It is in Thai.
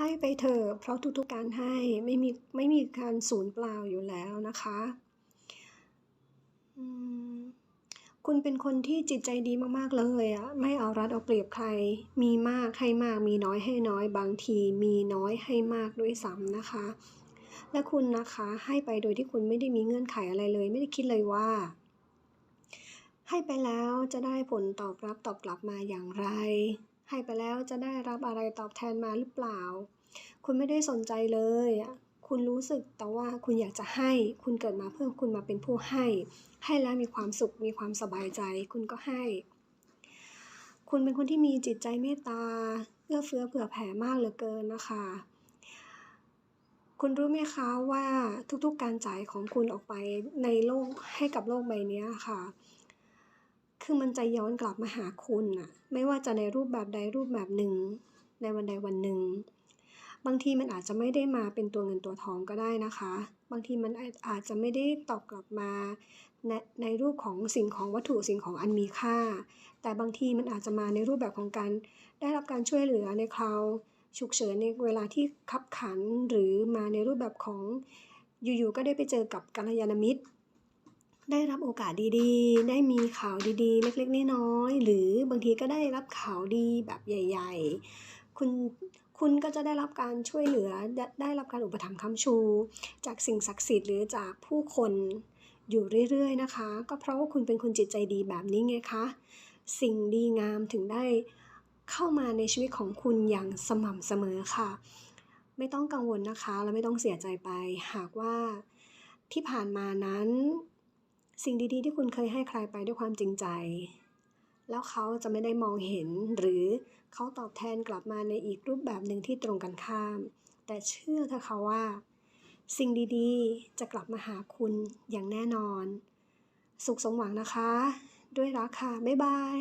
ให้ไปเถอะเพราะทุกๆการให้ไม่มีไม่มีการสูญเปล่าอยู่แล้วนะคะคุณเป็นคนที่จิตใจดีมากๆเลยอะไม่เอารัดเอาเปรียบใคร มีมากให้มาก มีน้อยให้น้อย บางทีมีน้อยให้มากด้วยซ้ำนะคะ และคุณนะคะให้ไปโดยที่คุณไม่ได้มีเงื่อนไขอะไรเลย ไม่ได้คิดเลยว่า ให้ไปแล้วจะได้ผลตอบรับตอบกลับมาอย่างไร ให้ไปแล้วจะได้รับอะไรตอบแทนมาหรือเปล่า คุณไม่ได้สนใจเลยอะคุณรู้สึกแต่ว่าคุณอยากจะให้ คุณเกิดมาเพื่อคุณมาเป็นผู้ให้ ให้แล้วมีความสุข มีความสบายใจ คุณก็ให้ คุณเป็นคนที่มีจิตใจเมตตา เอื้อเฟื้อเผื่อแผ่มากเหลือเกินนะคะคุณรู้ไหมคะว่าทุกๆการจ่ายของคุณออกไปในโลกให้กับโลกใบนี้ค่ะ คือมันจะย้อนกลับมาหาคุณน่ะไม่ว่าจะในรูปแบบใดรูปแบบหนึ่ง ในวันใดวันหนึ่ง บางทีมันอาจจะไม่ได้มาเป็นตัวเงินตัวทองก็ได้นะคะ บางทีมันอาจอาจจะไม่ได้ตอบกลับมาในในรูปของสิ่งของวัตถุสิ่งของอันมีค่า แต่บางทีมันอาจจะมาในรูปแบบของการได้รับการช่วยเหลือในคราวฉุกเฉินในเวลาที่คับขันหรือมาในรูปแบบของอยู่ๆก็ได้ไปเจอกับกัลยาณมิตร ได้รับโอกาสดีๆ ได้มีข่าวดีๆ เล็กๆ น้อยๆ หรือบางทีก็ได้รับข่าวดีแบบใหญ่ ๆ คุณคุณก็จะได้รับการช่วยเหลือได้รับการอุปถัมภ์ค้ำชู จากสิ่งศักดิ์สิทธิ์หรือจากผู้คนอยู่เรื่อยๆนะคะ ก็เพราะว่าคุณเป็นคนจิตใจดีแบบนี้ไงคะ สิ่งดีงามถึงได้เข้ามาในชีวิตของคุณอย่างสม่ำเสมอค่ะ ไม่ต้องกังวลนะคะ และไม่ต้องเสียใจไป หากว่าที่ผ่านมานั้น สิ่งดีๆ ที่คุณเคยให้ใครไปด้วยความจริงใจ แล้วเขาจะไม่ได้มองเห็น หรือเขาตอบแทนกลับมาในอีกรูปแบบหนึ่งที่ตรงกันข้าม แต่เชื่อเถอะค่ะว่า สิ่งดีๆ จะกลับมาหาคุณอย่างแน่นอน สุขสมหวังนะคะ ด้วยรักค่ะ บ๊ายบาย